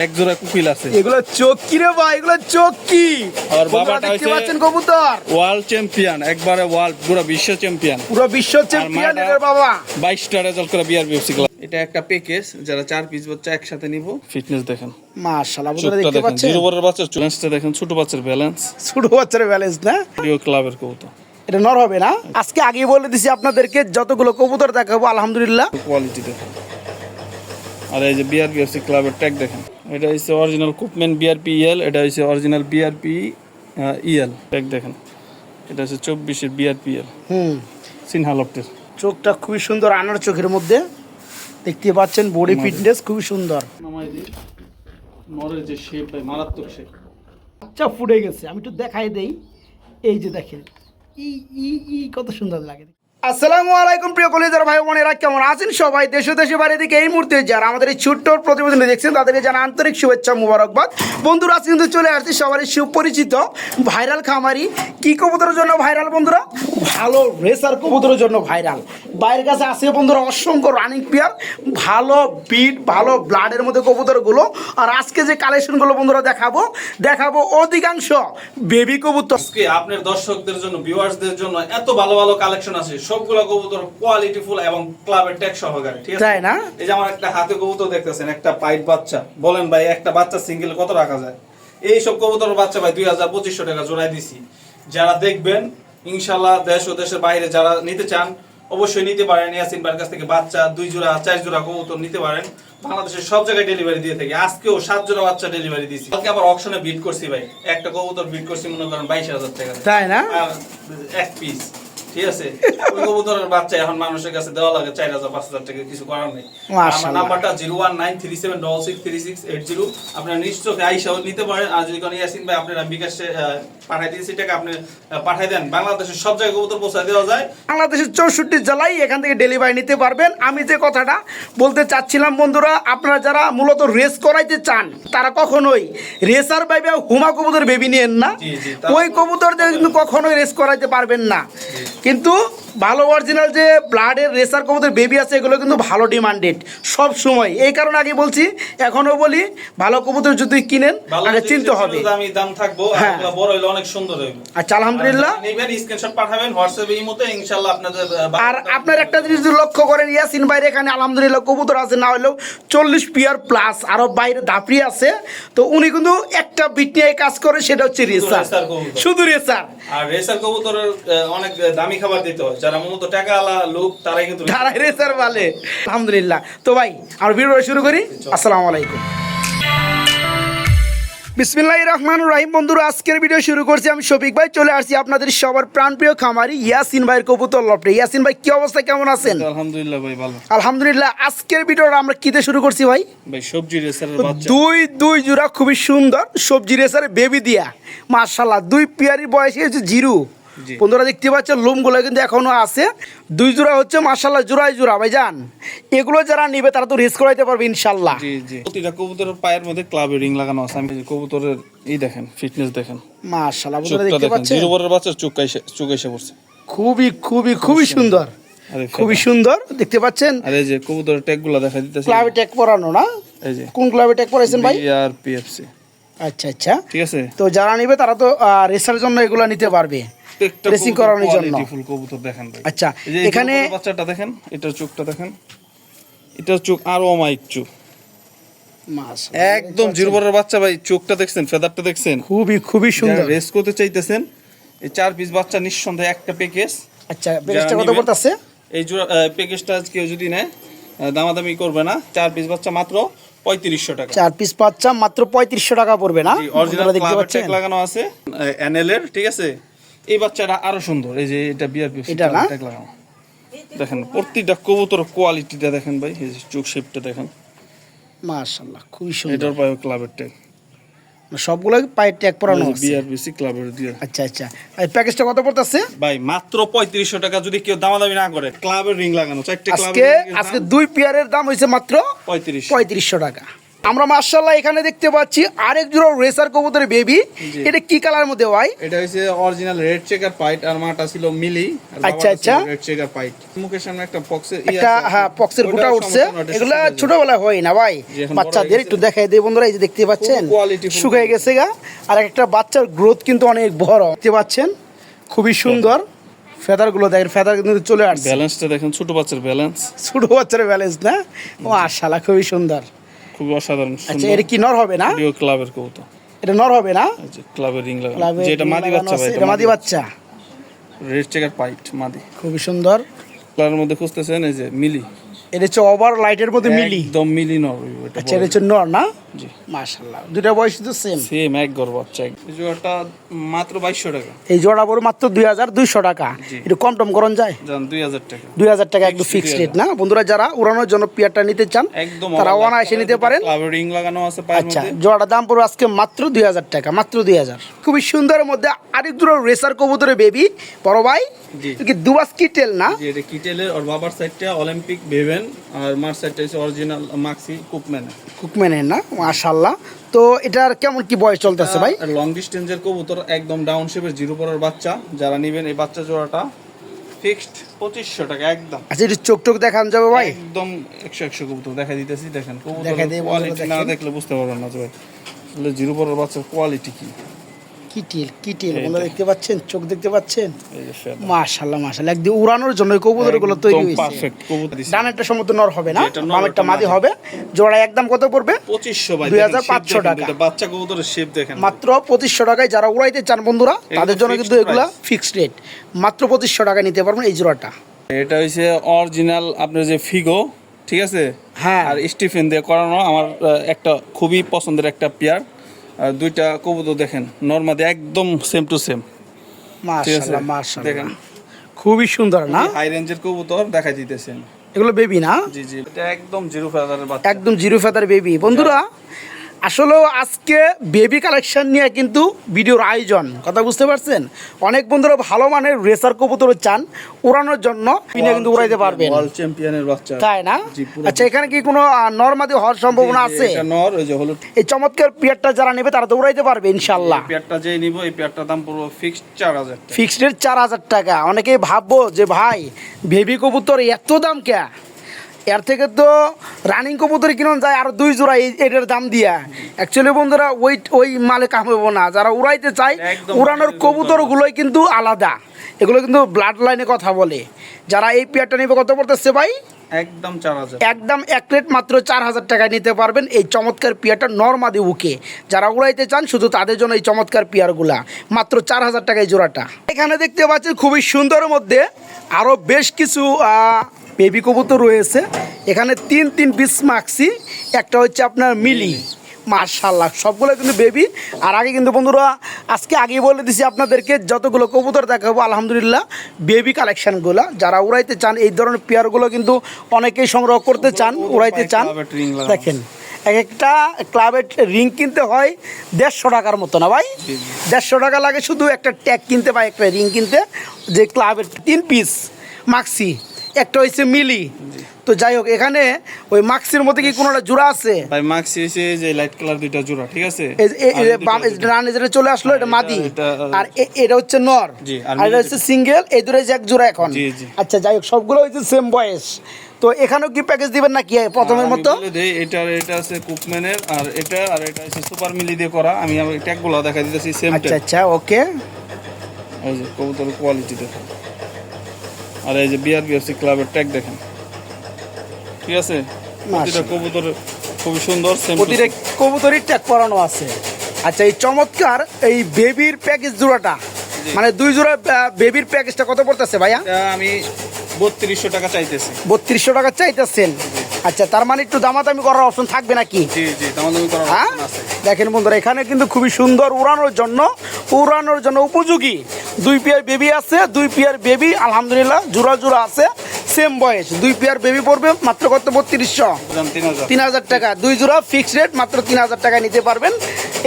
এক জোড়া কুকিল আছে। এগুলো চক্কি রে ভাই? এগুলো চক্কি আর বাবাটা দেখতে পাচ্ছেন কবুতর। ওয়ার্ল্ড চ্যাম্পিয়ন একবারে ওয়ার্ল্ড পুরো বিশ্ব চ্যাম্পিয়ন পুরো বিশ্ব চ্যাম্পিয়ন মাটা- বাবা। বাইশটা রেজাল্ট করে বিআর ক্লাব এটা একটা প্যাকেজ যারা চার পিস বাচ্চা একসাথে নিব। ফিটনেস দেখেন। মাশাআল্লাহ বন্ধুরা দেখতে পাচ্ছেন? জিরো বরের বাচ্চার চ্যালেঞ্জটা দেখেন ছোট বাচ্চার ব্যালেন্স ছোট বাচ্চার ব্যালেন্স না? প্রিয় ক্লাবের কবুতর। এটা নর হবে না? আজকে আগে বলে দিছি আপনাদেরকে যতগুলো কবুতর দেখাবো আলহামদুলিল্লাহ। কোয়ালিটি দেখেন। আর এই যে বিআর বিএফসি ক্লাবের ট্যাগ দেখেন। এটা হচ্ছে অরিজিনাল কুপম্যান বিআরপি ইএল এটা হচ্ছে অরিজিনাল বিআরপি ইএল ট্যাগ দেখেন এটা হচ্ছে চব্বিশের বিআরপি ইএল হুম। সিনহা সিনহালপ্টের চোখটা খুবই সুন্দর আনার চোখের মধ্যে। দেখতে পাচ্ছেন বডি ফিটনেস খুবই সুন্দর। নরের যে শেপ ভাই মারাত্মক শেপ আচ্ছা ফুটে গেছে। আমি একটু দেখাই দেই। এই যে দেখেন ই ই ই কত সুন্দর লাগে। আসসালামু আলাইকুম, প্রিয় কলেজের ভাই বোনেরা, কেমন আছেন সবাই? দেশ দেশে বাইরে দিকে এই মুহূর্তে যারা আমাদের এই ছোট্ট প্রতিবেদন দেখছেন, তাদেরকে জানা আন্তরিক শুভেচ্ছা, মুবারকবাদ। বন্ধুরা আজ কিন্তু চলে আসছি সবারই সুপরিচিত ভাইরাল খামারি, কি কবুতরের জন্য ভাইরাল বন্ধুরা? ভালো রেসার কবুতরের জন্য ভাইরাল। বাইরের কাছে আসে বন্ধুরা অসংখ্য রানিং পেয়ার ভালো বিট ভালো ব্লাডের মধ্যে কবুতরগুলো। আর আজকে যে কালেকশনগুলো বন্ধুরা দেখাবো দেখাবো অধিকাংশ বেবি কবুতর। আজকে আপনার দর্শকদের জন্য ভিউয়ার্সদের জন্য এত ভালো ভালো কালেকশন আছে। সবগুলো কবুতর কোয়ালিটি ফুল এবং ক্লাবের ট্যাগ সহকারে ঠিক আছে? তাই না? এই যে আমার একটা হাতে কবুতর দেখতেছেন একটা পাইট বাচ্চা। বলেন ভাই একটা বাচ্চা সিঙ্গেল কত রাখা যায়? এই সব কবুতর বাচ্চা ভাই দুই হাজার পঁচিশশো টাকা জোড়াই দিছি। যারা দেখবেন ইনশাল্লাহ দেশ ও দেশের বাইরে যারা নিতে চান অবশ্যই নিতে পারেন। ইয়াসিন ভাইয়ের কাছ থেকে বাচ্চা দুই জোড়া চার জোড়া কবুতর নিতে পারেন। বাংলাদেশের সব জায়গায় ডেলিভারি দিয়ে থাকি। আজকেও সাত জোড়া বাচ্চা ডেলিভারি দিয়েছি কালকে আবার অকশনে বিট করছি ভাই। একটা কবুতর বিট করছি মনে করেন বাইশ হাজার টাকা। তাই না? এক পিস ঠিক আছে? ওই কবুতরের বাচ্চা এখন মানুষের কাছে দেওয়া লাগে চার হাজার পাঁচ হাজার টাকা কিছু করার নেই। আমার নাম্বারটা zero one nine three seven double six three six eight zero. আপনারা নিশ্চয়ই আইসাও নিতে পারেন। আর যদি কোনো ইয়াসিন ভাই আপনারা বিকাশে পাঠাই দিয়েছি টাকা আপনি পাঠাই দেন বাংলাদেশের সব জায়গায় কবুতর পৌঁছায় দেওয়া যায়। বাংলাদেশের চৌষট্টি জেলায় এখান থেকে ডেলিভারি নিতে পারবেন। আমি যে কথাটা বলতে চাচ্ছিলাম বন্ধুরা আপনারা যারা মূলত রেস করাইতে চান তারা কখনোই রেসার বাইবে হুমা কবুতর বেবি নিয়েন না। ওই কবুতর কিন্তু কখনোই। রেস করাইতে পারবেন না। কিন্তু ভালো অরিজিনাল যে ব্লাডের রেসার কবুতর বেবি আছে এগুলো কিন্তু ভালো ডিমান্ডেড সব সময়। এই কারণে আগে বলছি এখনও বলি ভালো কবুতর যদি কিনেন আগে চিনতে হবে। ছিল দামি দাম থাকব হ্যাঁ। বড় হইলে অনেক সুন্দর হইবে। আচ্ছা আলহামদুলিল্লাহ। নেবেন স্ক্রিনশট পাঠাবেন হোয়াটসঅ্যাপে ইমোতে ইনশাআল্লাহ আপনাদের আর আপনার একটা জিনিস যদি লক্ষ্য করেন ইয়াসিন বাইরে এখানে আলহামদুলিল্লাহ কবুতর আছে না হলেও চল্লিশ পিয়ার প্লাস আরও বাইরে দাপড়ি আছে। তো উনি কিন্তু একটা বিট নিয়ে কাজ করে সেটা হচ্ছে রেসার রেসার শুধু রেসার আর রেসার কবুতরের অনেক দামি খাবার দিতে হয় যারা মূলত টাকাওয়ালা লোক তারাই কিন্তু ধারাই রেসার বলে। আলহামদুলিল্লাহ। তো ভাই আমরা ভিডিও শুরু করি। আসসালামু আলাইকুম। বিসমিল্লাহ রহমান রাহিম। বন্ধুরা আজকের ভিডিও শুরু করছি আমি শফিক ভাই। চলে আসছি আপনাদের সবার প্রাণপ্রিয় খামারি ইয়াসিন ভাইয়ের কবুতর লপটে ইয়াসিন ভাই কি অবস্থা? কেমন আছেন? আলহামদুলিল্লাহ ভাই ভালো। আলহামদুলিল্লাহ আজকের ভিডিওটা আমরা কিতে শুরু করছি ভাই? ভাই সবজি রেসারের বাচ্চা। দুই দুই জোড়া খুবই সুন্দর সবজি রেসার বেবি দিয়া। মার্শাল্লাহ দুই পিয়ারির বয়সে হচ্ছে জিরু। বন্ধুরা দেখতে পাচ্ছেন লোমগুলো কিন্তু এখনও আছে। দুই জোড়া হচ্ছে মার্শাল্লাহ জোড়ায় জোড়া ভাই যান এগুলো যারা নিবে তারা তো রেস করাইতে পারবে ইনশাল্লাহ জি জি। প্রতিটা কবুতরের পায়ের মধ্যে ক্লাবে রিং লাগানো আছে। আমি কবুতরের এই দেখেন ফিটনেস দেখেন। মার্শাল্লাহ বন্ধুরা দেখতে পাচ্ছেন? জিরো বরের বাচ্চা চোখ এসে চোখ এসে পড়ছে। খুবই খুবই খুবই সুন্দর। খুবই সুন্দর দেখতে পাচ্ছেন? আর এই যে কবুতরের ট্যাগগুলা দেখা দিতেছে। ক্লাবে ট্যাগ পরানো না? এই যে। কোন ক্লাবে ট্যাগ পরাইছেন ভাই? বিআর পিএফসি আচ্ছা আচ্ছা। ঠিক আছে? তো যারা নিবে তারা তো রেসার জন্য এগুলো নিতে পারবে। Racing করানোর জন্য। ফুল কবুতর দেখেন আচ্ছা এখানে বাচ্চাটা দেখেন এটার চোখটা দেখেন। এটার চোখ আরও অমায়িক চোখ। একদম জিরবরের বাচ্চা ভাই চোখটা দেখছেন ফেদারটা দেখছেন। খুবই খুবই সুন্দর। রেস করতে চাইতেছেন এই চার পিস বাচ্চা নিঃসন্দেহে একটা প্যাকেজ আচ্ছা প্যাকেজটা কত এই জোড়া প্যাকেজটা কেউ যদি নেয় দামাদামি করবে না। চার পিস বাচ্চা মাত্র পঁয়ত্রিশশো টাকা। চার পিস পাচ্ছা মাত্র পঁয়ত্রিশশো টাকা পড়বে না? অরিজিনাল দেখতে পাচ্ছেন? লাগানো আছে এনএল এর ঠিক আছে? এই বাচ্চাটা আরও সুন্দর এই যে এটা বিআরপি এটা না? দেখেন প্রতিটা কবুতর কোয়ালিটিটা দেখেন ভাই এই যে চোখ শেপটা দেখেন। মাশাআল্লাহ খুবই সুন্দর। এটার পায়ে ক্লাবের ট্যাগ সবগুলো পায়ের ট্যাগ পরানো আছে? বিআরবিসি ক্লাবের দিয়ে। আচ্ছা আচ্ছা। এই প্যাকেজটা কত পড়তেছে? ভাই মাত্র পঁয়ত্রিশশো টাকা যদি কেউ দামাদামি না করে ক্লাবের রিং লাগানো চারটে ক্লাবের আজকে আজকে দুই পেয়ারের দাম হয়েছে মাত্র পঁয়ত্রিশ। পঁয়ত্রিশশো টাকা। আমরা মার্শাল্লাহ এখানে দেখতে পাচ্ছি আরেক জোড়া রেসার কবুতরের বেবি এটা কি কালার মধ্যে ভাই? এটা হচ্ছে অরিজিনাল রেড চেকার পাইট আর মাটা ছিল মিলি আচ্ছা, আচ্ছা। রেড চেকার পাইট মুখের সামনে একটা পক্সের একটা হ্যাঁ পক্সের গোটা উঠছে। এগুলা ছোটবেলায় হয় না ভাই। বাচ্চাদের একটু দেখাই দিই বন্ধুরা এই যে দেখতে পাচ্ছেন? শুকিয়ে গেছে গা। আর একটা বাচ্চার গ্রোথ কিন্তু অনেক বড়। দেখতে পাচ্ছেন? খুবই সুন্দর। ফেদারগুলো দেখেন ফেদার কিন্তু চলে আসছে। ব্যালেন্সটা দেখেন ছোট বাচ্চার ব্যালেন্স ছোট বাচ্চার ব্যালেন্স না? ও আশালা খুবই সুন্দর। খুবই অসাধারণ আচ্ছা এটা কি নর হবে না? ডিও ক্লাবের কবুতর। এটা নর হবে না? ক্লাবের রিং ক্লাবে যেটা মাদি বাচ্চা ভাই এটা মাদি বাচ্চা। রেড চেকার পাইট মাদি। খুবই সুন্দর। ক্লাবের মধ্যে খুঁজতেছেন এই যে মিলি। এটা হচ্ছে ওভার লাইটের মধ্যে মিলি। একদম মিলি নর এটা আচ্ছা এটা হচ্ছে নর না? জি। মাশাল্লাহ দুটা বয়স তো সেম সেম এক বাচ্চা। এই জোড়াটা মাত্র বাইশশো টাকা। এই জোড়া বড় মাত্র দুই হাজার দুইশো টাকা। জি। একটু কম টম করন যায়। জান দুই হাজার টাকা। দুই হাজার টাকা একটু ফিক্সড রেট না? বন্ধুরা যারা উড়ানোর জন্য পিয়ারটা নিতে চান একদম তারা অনায়াসে নিতে পারেন। রিং লাগানো আছে পায়ের আচ্ছা জোড়াটা দাম পড়বে আজকে মাত্র দুই হাজার টাকা মাত্র দুই হাজার। খুবই সুন্দরের মধ্যে আরেক দুটো রেসার কবুতরের বেবি বড় ভাই। এটা কি দুবাস কি টেল না? যে এটা কিটেলের ওর বাবার সাইডটা অলিম্পিক ভেভেন আর মার সাইডটা হচ্ছে অরিজিনাল মাক্সি কুপম্যান কুকম্যানের না? মাশাল্লাহ তো এটার কেমন কি বয়স চলতেছে ভাই? লং ডিস্টেন্সের কবুতর একদম ডাউন শেপের জিরো পরের বাচ্চা। যারা নেবেন এই বাচ্চা জোড়াটা ফিক্সড পঁচিশশো টাকা একদম। আচ্ছা একটু চোখ টোক দেখান যাবে ভাই? একদম একশো একশো কবুতর দেখা দিতেছি দেখেন। কবুতর কোয়ালিটি না দেখলে বুঝতে পারবেন না ভাই জিরো পরের বাচ্চার কোয়ালিটি কি? কি টিল কি টিল এইটা। বন্ধুরা দেখতে পাচ্ছেন? চোখ দেখতে পাচ্ছেন। মাশাল্লাহ মাশাল্লাহ একদিন উড়ানোর জন্য এই কবুতরগুলো তৈরি হয়েছে। perfect কবুতর ডানেরটা নর হবে না? বামেরটা মাদি। হবে। জোড়া একদম কত পড়বে? পঁচিশশো ভাই 2500 দেখেন, shape দেখেন, টাকা। বাচ্চা কবুতরের শেপ দেখেন। মাত্র পঁচিশশো টাকায় যারা উড়াইতে চান বন্ধুরা তাদের জন্য কিন্তু এগুলা ফিক্সড রেট মাত্র পঁচিশশো টাকা নিতে পারবেন এই জোড়াটা। এটা হচ্ছে অরিজিনাল আপনার যে ফিগো ঠিক আছে? হ্যাঁ। আর স্টিফেন দিয়ে করানো আমার একটা খুবই পছন্দের একটা পেয়ার আর দুইটা কবুতর দেখেন নর্মাদি একদম সেম টু সেম দেখেন। খুবই সুন্দর না? হাই রেঞ্জের কবুতর দেখা দিতেছেন। এগুলো বেবি না? জি জি এটা একদম জিরো ফেদারের বাচ্চা। একদম জিরো ফেদার বেবি বন্ধুরা আসলেও আজকে বেবি কালেকশন নিয়ে কিন্তু ভিডিওর আয়োজন। কথা বুঝতে পারছেন? অনেক বন্ধুরা ভালো মানের রেসার কবুতর চান উড়ানোর জন্য কিনে কিন্তু উড়াইতে পারবেন। ওয়ার্ল্ড চ্যাম্পিয়নের বাচ্চা। তাই না? আচ্ছা এখানে কি কোনো নর্মাদি হওয়ার সম্ভাবনা আছে? নর ওই যে হলুদ। এই চমৎকার পিয়ারটা যারা নেবে তারা তো উড়াইতে পারবে ইনশাল্লাহ পেয়ারটা যেই নিব এই পেয়ারটার দাম পুরো ফিক্সড চার হাজার টাকা। ফিক্সড রেট চার হাজার টাকা। অনেকেই ভাববো যে ভাই বেবি কবুতর এত দাম কে এর থেকে তো রানিং কবুতর কিনুন যায় আর দুই জোড়া এই- এটার দাম দিয়া। অ্যাকচুয়ালি বন্ধুরা ওই ওই মালে কামাবো না যারা উড়াইতে চায় উড়ানোর কবুতরগুলোই কিন্তু আলাদা। এগুলো কিন্তু ব্লাড লাইনে কথা বলে। যারা এই পেয়ারটা নিবে কত পড়তেছে ভাই? একদম একদম এক প্লেট মাত্র চার হাজার টাকায় নিতে পারবেন এই চমৎকার পিয়ারটা নর্মাদি উকে। যারা উড়াইতে চান, শুধু তাদের জন্য এই চমৎকার পিয়ারগুলা। মাত্র চার হাজার টাকায় জোড়াটা। এখানে দেখতে পাচ্ছেন, খুবই সুন্দরের মধ্যে আরও বেশ কিছু বেবি কবুতর রয়েছে। এখানে তিন তিন পিস মাক্সি একটা হচ্ছে আপনার মিলি। মার্শাল্লাহ সবগুলো কিন্তু বেবি আর আগে কিন্তু বন্ধুরা আজকে আগে বলে দিছি আপনাদেরকে যতগুলো কবুতর দেখাবো আলহামদুলিল্লাহ বেবি কালেকশনগুলো যারা উড়াইতে চান এই ধরনের পেয়ারগুলো কিন্তু অনেকেই সংগ্রহ করতে চান উড়াইতে চান। দেখেন এক একটা ক্লাবের রিং কিনতে হয় দেড়শো টাকার মতো না ভাই। দেড়শো টাকা লাগে শুধু একটা ট্যাগ কিনতে পায় একটা রিং কিনতে যে ক্লাবের তিন পিস মাক্সি একটা হয়েছে মিলি। তো যাই হোক এখানে ওই মাক্সির মধ্যে কি কোনোটা জোড়া আছে? ভাই মাক্সি হচ্ছে যে লাইট কালার দুইটা জোড়া ঠিক আছে? এই বাম। ডানে যেটা চলে আসলো এটা এটা- মাদি আর এটা হচ্ছে নর। জি, আর এটা হচ্ছে সিঙ্গেল এই দুটো যে এক জোড়া এখন। জি, জি। আচ্ছা যাই হোক সবগুলো হচ্ছে সেম বয়স। তো এখানেও কি প্যাকেজ দিবেন নাকি প্রথমের মতো? দেই, এটা এটা আছে কুকম্যানের আর এটা আর এটা হচ্ছে সুপার মিলি দিয়ে করা। আমি আমার ট্যাগগুলো দেখা দিতেছি সেম আচ্ছা আচ্ছা ওকে। এই যে কবুতরের কোয়ালিটি দেখেন আর এই যে বিআরবিএফসি ক্লাবের ট্যাগ দেখেন। ঠিক আছে? প্রতিটা কবুতর খুবই সুন্দর প্রতিটা কবুতরই ট্যাগ করানো আছে। আচ্ছা এই চমৎকার এই বেবির প্যাকেজ জোড়াটা মানে দুই জোড়া বেবির প্যাকেজটা কত পড়তেছে ভাইয়া? আমি বত্রিশশো টাকা চাইতেছি। বত্রিশশো টাকা চাইতেছেন। আচ্ছা তার মানে একটু দামাদামি করার অপশন থাকবে নাকি? হ্যাঁ? দেখেন বন্ধুরা এখানে কিন্তু খুবই সুন্দর উড়ানোর জন্য উড়ানোর জন্য উপযোগী। দুই পেয়ার বেবি আছে দুই পেয়ার বেবি আলহামদুলিল্লাহ জোড়া জোড়া আছে। সেম বয়স দুই পেয়ার বেবি পড়বে মাত্র কত? বত্রিশশো। তিন হাজার। টাকা। দুই জোড়া ফিক্সড রেট মাত্র তিন হাজার টাকা নিতে পারবেন।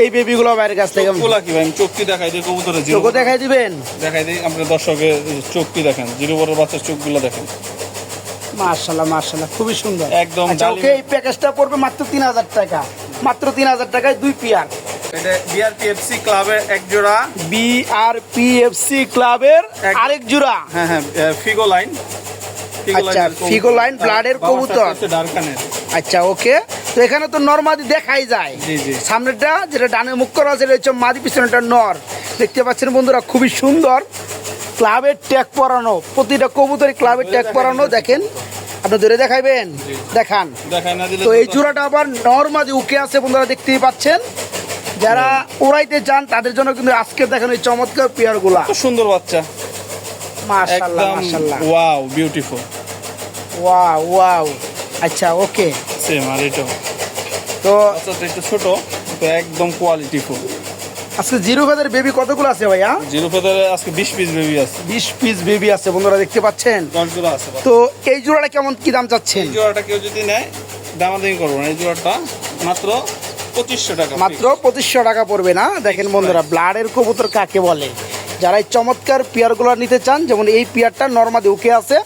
এই বেবিগুলো বাইরের কাছ থেকে। কি ভাই? চোখটি দেখাই দিই? কবুতরের জিরো চোখও দেখাই দিবেন? দেখাই দিই আপনার দর্শকের চোখটি দেখেন? জিরো বড় বাচ্চার চোখগুলো দেখেন। মার্শাল্লাহ মার্শাল্লাহ খুবই সুন্দর। একদম আচ্ছা ওকে এই প্যাকেজটা পড়বে মাত্র তিন হাজার টাকা। মাত্র তিন হাজার টাকায় দুই পিয়ার বিআরপিএফসি ক্লাবের এক জোড়া। B R P F C ক্লাবের আরেক জোড়া। হ্যাঁ হ্যাঁ ফিগো লাইন আচ্ছা, ফিগো লাইন, ব্লাডের কবুতর। আচ্ছা ওকে। তো এখানে তো নর্মাদি দেখাই যায়। সামনেরটা যেটা ডানে মুখ করা আছে হচ্ছে মাদি পিছনেটা নর। দেখতে পাচ্ছেন বন্ধুরা খুবই সুন্দর। ক্লাবের ট্যাগ পরানো প্রতিটা কবুতরই ক্লাবের ট্যাগ পরানো দেখেন। আপনি ধরে দেখাইবেন? দেখান। তো এই জোড়াটা আবার নর্মাদি উকে আছে বন্ধুরা দেখতেই পাচ্ছেন। যারা উড়াইতে যান তাদের জন্য কিন্তু আজকে দেখেন এই চমৎকার পেয়ারগুলা। সুন্দর বাচ্চা। মাশাল্লাহ একদম মাশাল্লাহ ওয়াও বিউটিফুল ওয়াও ওয়াও। আচ্ছা ওকে। সেম আর এটা তো বাচ্চাটা একটু ছোট তো একদম কোয়ালিটিফুল আজকে জিরো ফেদের বেবি কতগুলো আছে ভাইয়া? জিরো ফেদারে আজকে বিশ পিস বেবি আছে। বিশ পিস বেবি আছে বন্ধুরা দেখতে পাচ্ছেন? আছে তো এই জোড়াটা কেমন কি দাম চাচ্ছেন? এই জোড়াটা কেউ যদি নেয় দামাদামি করব না। এই জোড়াটা মাত্র পঁচিশশো টাকা মাত্র পঁচিশশো টাকা পড়বে না? দেখেন বন্ধুরা ব্লাডের কবুতর কাকে বলে? যারা এই চমৎকার পেয়ারগুলো নিতে চান, যেমন এই পেয়ারটা নর্মাদি উকে আছে,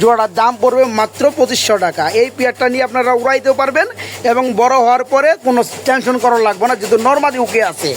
জোড়ার দাম পড়বে মাত্র পঁচিশশো টাকা। এই পেয়ারটা নিয়ে আপনারা উড়াইতেও পারবেন এবং বড় হওয়ার পরে কোনো টেনশন করার লাগবে না, যেহেতু নর্মাদি উকে আছে।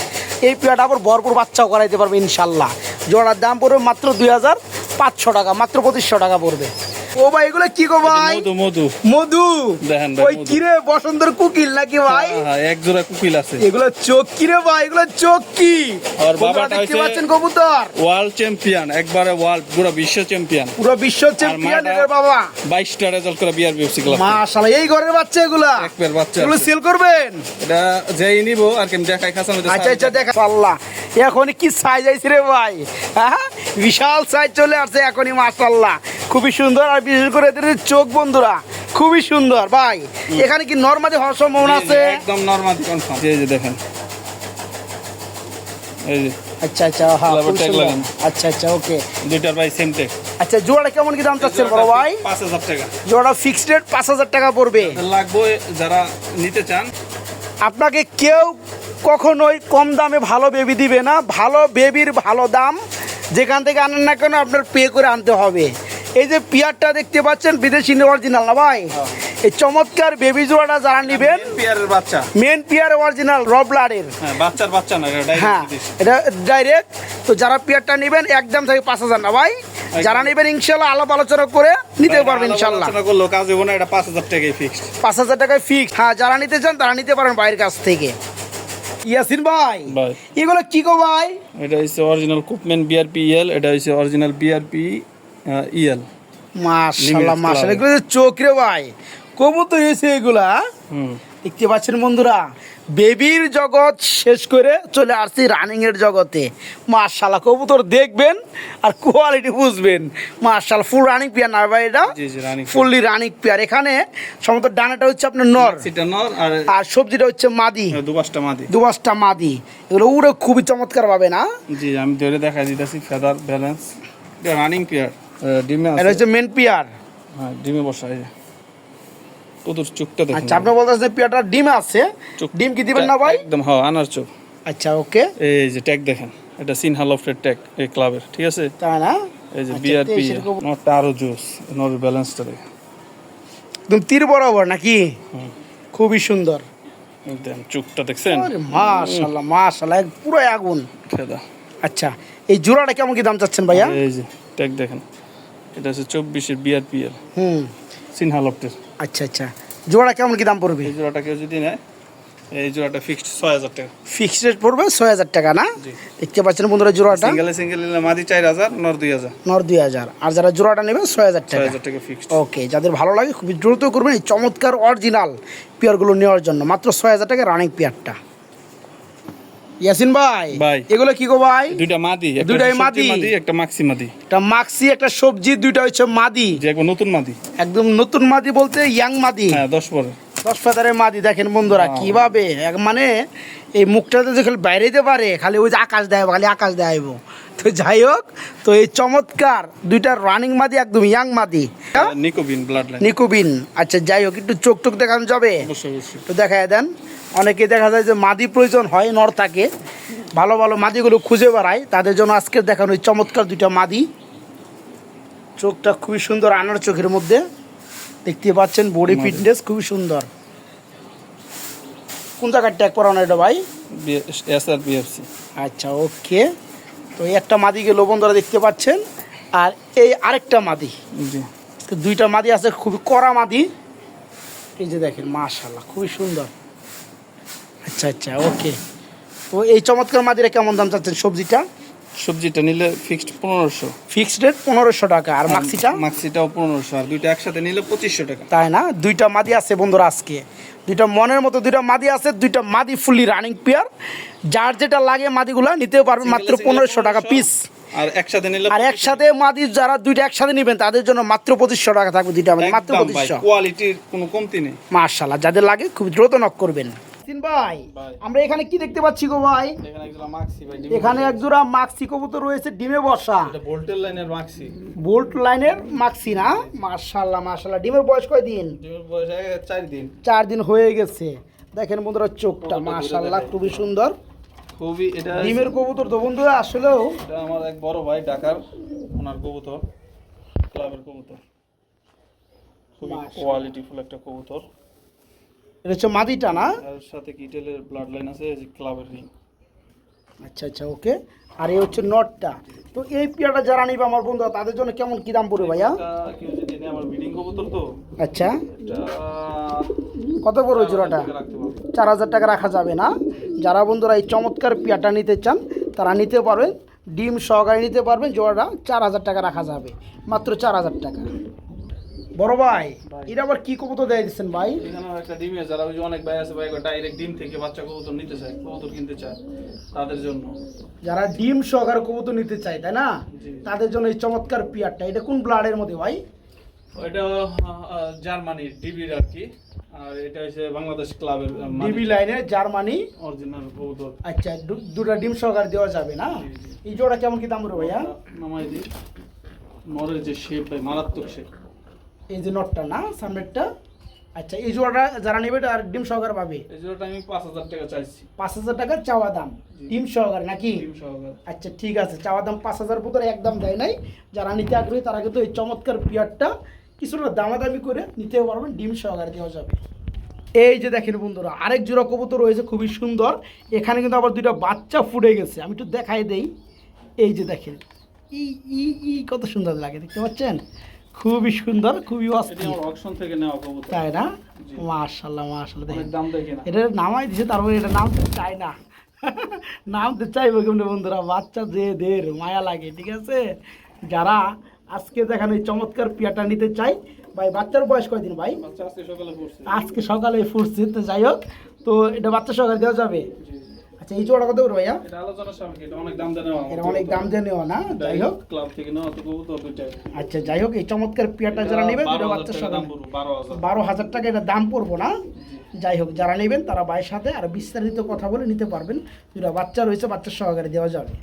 এই পেয়ারটা আবার ভরপুর বাচ্চাও করাইতে পারবে ইনশাল্লাহ। জোড়ার দাম পড়বে মাত্র দুই হাজার পাঁচশো টাকা, মাত্র পঁচিশশো টাকা পড়বে। ও ভাই এগুলো কি গো ভাই? মধু মধু। মধু? দেখেন ভাই, ওই। কিরে বসন্তের কুকিল নাকি ভাই? হ্যাঁ, হ্যাঁ, এক জোড়া কুকিল আছে। এগুলো চোখ কি রে ভাই এগুলো চোখ কি? আর বাবাটা হচ্ছে- পাচ্ছেন কবুতর? ওয়ার্ল্ড চ্যাম্পিয়ন একবারে ওয়ার্ল্ড পুরো বিশ্ব চ্যাম্পিয়ন। পুরো বিশ্ব চ্যাম্পিয়ন এর বাবা। বাইশটা রেজাল্ট করে বিআর বিএফসি ক্লাব মাশাআল্লাহ এই ঘরের বাচ্চা এগুলা? এক পেয়ার বাচ্চা এগুলো সেল করবেন? এটা যেই নিব আর কি আমি দেখাই খাসার মধ্যে আচ্ছা আচ্ছা দেখা আল্লাহ এখন কি সাইজ আইছে রে ভাই? হ্যাঁ বিশাল সাইজ চলে আসছে এখনই মাশাআল্লাহ। খুবই সুন্দর আর বিশেষ করে এদের চোখ বন্ধুরা খুবই সুন্দর। ভাই এখানে কি নরমালি হওয়ার সম্ভাবনা আছে? একদম নরমাল কনফার্ম এই যে দেখেন। এই যে। আচ্ছা আচ্ছা হ্যাঁ আচ্ছা আচ্ছা ওকে। দুইটার ভাই সেম টেক আচ্ছা জোড়াটা কেমন কি দাম চাচ্ছেন বড় ভাই? পাঁচ হাজার টাকা। জোড়া ফিক্সড রেট পাঁচ হাজার টাকা পড়বে। লাগবে যারা নিতে চান আপনাকে কেউ কখনোই কম দামে ভালো বেবি দিবে না। ভালো বেবির ভালো দাম যেখান থেকে আনেন না কেন আপনার পে করে আনতে হবে। এই যে পিয়ারটা দেখতে পাচ্ছেন বিদেশি অরিজিনাল না ভাই? এই চমৎকার বেবি জোড়াটা যারা নেবেন পেয়ারের বাচ্চা। মেন পিয়ার অরিজিনাল রবলারের হ্যাঁ বাচ্চার বাচ্চা না এটা হ্যাঁ ডাইরেক্ট এটা ডাইরেক্ট তো যারা পিয়ারটা নেবেন একদম থাকে পাঁচ হাজার না ভাই? যারা নেবেন ইনশাল্লাহ আলাপ আলোচনা করে নিতে পারবেন ইনশাল্লাহ আলোচনা করল কাজ হব না এটা পাঁচ হাজার টাকাই ফিক্সড পাঁচ হাজার টাকায় ফিক্স হ্যাঁ যারা নিতে চান তারা নিতে পারেন বাইরের কাছ থেকে। ইয়াসিন ভাই। এগুলো কি গো ভাই? এটা হচ্ছে অরিজিনাল কুপম্যান বিআরপি ইএল এটা হচ্ছে অরিজিনাল বিআরপি ইএল মাশাল্লাহ Limit মাশাল্লাহ এগুলো চোখ রে ভাই কবুতর হয়েছে এগুলা। দেখতে পাচ্ছেন বন্ধুরা বেবির জগৎ শেষ করে চলে আসছি রানিং এর জগতে। মাশাল্লাহ কবুতর দেখবেন আর কোয়ালিটি বুঝবেন। মাশাল্লাহ ফুল রানিং পেয়ার না ভাই এটা? ফুললি রানিং পেয়ার এখানে সমস্ত ডানাটা হচ্ছে আপনার নর। আর সবজিটা হচ্ছে মাদি। দু পাঁচটা মাদি। দু পাঁচটা মাদি। এগুলো উড়ে খুবই চমৎকার পাবে না? জি আমি ধরে দেখা দিতেছি ফেদার ব্যালেন্স রানিং পেয়ার ডিমে এটা হচ্ছে মেন পেয়ার। হ্যাঁ ডিমে বসা আচ্ছা আপনি বলতেছেন পেয়ারটা ডিম আছে। ডিম কি দিবেন না ভাই? একদম হ্যাঁ আনার আচ্ছা ওকে। এই যে ট্যাগ দেখেন এটা সিনহা লফটের ট্যাগ এই ক্লাবের ঠিক আছে? তাই না? এই যে আচ্ছা, বিআরপি তেইশের আরও জোস নর ব্যালেন্সটা দেখেন। একদম তীর বরাবর নাকি? খুবই সুন্দর। চোখটা দেখছেন? পুরো আগুন। আচ্ছা এই জোড়াটা কেমন কি দাম চাচ্ছেন ভাইয়া? এই যে ট্যাগ দেখেন। এটা হচ্ছে চব্বিশের বিআরপিএল। হুম। সিনহা লফটের। আচ্ছা আচ্ছা। জোড়া কেমন কি দাম পড়বে? এই জোড়াটা কেউ যদি নেয় এই জোড়াটা ফিক্সড ছয় হাজার টাকা। ফিক্সড রেট পড়বে ছয় হাজার টাকা না? দেখতে পাচ্ছেন বন্ধুরা জোড়াটা? সিঙ্গেলে সিঙ্গেল নিলে মাদি চার হাজার নর দুই হাজার। নর দুই হাজার। আর যারা জোড়াটা নেবে ছয় হাজার টাকা। হাজার টাকা ফিক্সড ওকে যাদের ভালো লাগে খুবই দ্রুত করবেন এই চমৎকার অরিজিনাল পেয়ারগুলো নেওয়ার জন্য। মাত্র ছয় হাজার টাকা রানিং পেয়ারটা ইয়াসিন ভাই ভাই। এগুলো কি গো ভাই? দুইটা মাদি দুইটা দুইটাই মাদি। মাদি একটা মাক্সি মাদি। একটা মাক্সি একটা সবজি দুইটা হচ্ছে মাদি। যে একদম নতুন মাদি। একদম নতুন মাদি বলতে ইয়াং মাদি। হ্যাঁ দশ পরে দশ মাদি দেখেন বন্ধুরা কীভাবে? মানে এই মুখটাতে যে খালি বাইরে যেতে পারে খালি ওই যে আকাশ দেয় খালি আকাশ দেয়। তো যাই হোক তো এই চমৎকার দুইটা রানিং মাদি একদম ইয়াং মাদি। নিকোবিন ব্লাড লাইন আচ্ছা যাই হোক একটু চোখ টোক দেখানো যাবে? তো দেখায় দেন। অনেকে দেখা যায় যে মাদি প্রয়োজন হয় নর থাকে ভালো ভালো মাদিগুলো খুঁজে বেড়ায়। তাদের জন্য আজকে দেখানো ওই চমৎকার দুইটা মাদি। চোখটা খুবই সুন্দর আনার চোখের মধ্যে। দেখতে পাচ্ছেন বডি ফিটনেস খুবই সুন্দর। কোন জায়গার ট্যাগ করানো এটা ভাই? এস আর বিএফসি আচ্ছা ওকে। তো এই একটা মাদি গেল বন্ধুরা দেখতে পাচ্ছেন। আর এই আরেকটা মাদি। জি। তো দুইটা মাদি আছে খুবই কড়া মাদি। এই যে দেখেন মাশাল্লাহ খুবই সুন্দর। আচ্ছা আচ্ছা ওকে। তো এই চমৎকার মাদিরা কেমন দাম চাচ্ছেন সবজিটা? সবজিটা নিলে ফিক্সড পনেরোশো। ফিক্সড রেট পনেরোশো টাকা। আর মাক্সিটা মাক্সিটাও পনেরোশো আর দুইটা একসাথে নিলে পঁচিশশো টাকা। তাই না? দুইটা মাদি আছে বন্ধুরা আজকে। দুইটা মনের মতো দুইটা মাদি আছে দুইটা মাদি ফুলি রানিং পেয়ার যার যেটা লাগে মাদিগুলা নিতেও পারবেন মাত্র পনেরোশো টাকা পিস আর একসাথে নিলে আর একসাথে মাদি যারা দুইটা একসাথে নেবেন তাদের জন্য মাত্র পঁচিশশো টাকা থাকবে দুইটা মাত্র পঁচিশশো। কোয়ালিটির কোনো কমতি নেই। মার্শাল্লাহ যাদের লাগে খুব দ্রুত নক করবেন। তিন ভাই। আমরা এখানে কি দেখতে পাচ্ছি গো ভাই? এখানে একজন মাক্সি ভাই এক জোড়া মাক্সি কবুতর রয়েছে ডিমে বসা। এটা ভোল্টের লাইনের মাক্সি বোল্ট লাইনের মাক্সি না? মার্শাল্লাহ মার্শাল্লাহ ডিমের বয়স কয় দিন? চার দিন। চার দিন হয়ে গেছে। দেখেন বন্ধুরা চোখটা মার্শাল্লাহ খুবই সুন্দর। খুবই এটা ডিমের কবুতর তো বন্ধুরা আসলেও এটা আমার এক বড় ভাই ঢাকার ওনার কবুতর ক্লাবের কবুতর। খুবই। কোয়ালিটিফুল একটা কবুতর। এটা হচ্ছে মাদিটা না? আর সাথে কিটেলের ব্লাড লাইন আছে? এই যে ক্লাবের রিং আচ্ছা আচ্ছা ওকে। আর এই হচ্ছে নটটা তো এই পেয়ারটা যারা নিবে আমার বন্ধু তাদের জন্য কেমন কি দাম পড়বে ভাইয়া? কেউ যদি নেয় আমার ব্রিডিং কবুতর তো। আচ্ছা। কত পড়বে জোড়াটা? চার হাজার টাকা রাখা যাবে না। যারা বন্ধুরা এই চমৎকার পেয়ারটা নিতে চান তারা নিতে পারবেন। ডিম সহকারে নিতে পারবেন জোড়াটা চার হাজার টাকা রাখা যাবে। মাত্র চার হাজার টাকা। বড় ভাই। এটা আবার কি কবুতর দেয় দিচ্ছেন ভাই? একটা ডিমে যারা ওই যে অনেক ভাই আছে ভাই ডাইরেক্ট ডিম থেকে বাচ্চা কবুতর নিতে চায় কবুতর কিনতে চায় তাদের জন্য। যারা ডিম সহকারে কবুতর নিতে চায় তাই না? তাদের জন্য এই চমৎকার পেয়ারটা এটা কোন ব্লাডের মধ্যে ভাই? এটা জার্মানির ডিবির আর কি। আর এটা হচ্ছে বাংলাদেশ ক্লাবের ডিবি লাইনে জার্মানি? অরিজিনাল কবুতর। আচ্ছা দুটা ডিম সহকারে দেওয়া যাবে না। এই জোড়া কেমন কি দাম ভাইয়া? নামাই দিই। নরের যে শেপ ভাই মারাত্মক শেপ এই যে নটটা না সামনেরটা আচ্ছা এই জোড়াটা যারা নেবে আর ডিম সহকারে পাবে? এই জন্যটা আমি পাঁচ হাজার টাকা চাইছি। পাঁচ হাজার টাকা চাওয়া দাম? ডিম সহকারে নাকি? ডিম সহকারে। আচ্ছা ঠিক আছে চাওয়া দাম পাঁচ হাজার ভিতরে একদম দেয় নাই। যারা নিতে আগ্রহী তারা কিন্তু এই চমৎকার পিয়ারটা কিছুটা দামাদামি করে নিতেও পারবেন ডিম সহকারে দেওয়া যাবে। এই যে দেখেন বন্ধুরা আরেক জোড়া কবুতর রয়েছে খুবই সুন্দর। এখানে কিন্তু আবার দুইটা বাচ্চা ফুটে গেছে। আমি একটু দেখাই দেই। এই যে দেখেন ই ই ই কত সুন্দর লাগে দেখতে পাচ্ছেন? খুবই সুন্দর খুবই অকশন থেকে নেওয়া কবুতর। তাই না? মার্শাল্লাহ অনেক দেখেন। দাম দেখে না। এটা নামাই দিছে তারপরে এটা নামতে চায় না। নামতে চাইব কেমন বন্ধুরা? বাচ্চা যে দের মায়া লাগে ঠিক আছে? যারা আজকে দেখেন এই চমৎকার পিয়াটা নিতে চাই ভাই বাচ্চার বয়স কয়দিন ভাই? আজকে সকালে সকালে ফুটছে তো যাই হোক। তো এটা বাচ্চা সহকারে দেওয়া যাবে। আচ্ছা এই জোড়া কত করে ভাইয়া? এটা আলোচনার সামনে এটা অনেক দাম দেওয়া এটা অনেক দাম দিয়ে নেওয়া না যাই হোক। ক্লাব থেকে নেওয়া তো কবুতর দুইটাই আচ্ছা যাই হোক এই চমৎকার পিয়াটা যারা নেবে দুটো পড়বে, বারো হাজার। টাকা এটা দাম পড়ব না। যাই হোক যারা নেবেন তারা ভাইয়ের সাথে আর বিস্তারিত কথা বলে নিতে পারবেন। দুটা বাচ্চা রয়েছে বাচ্চার সহকারে দেওয়া যাবে।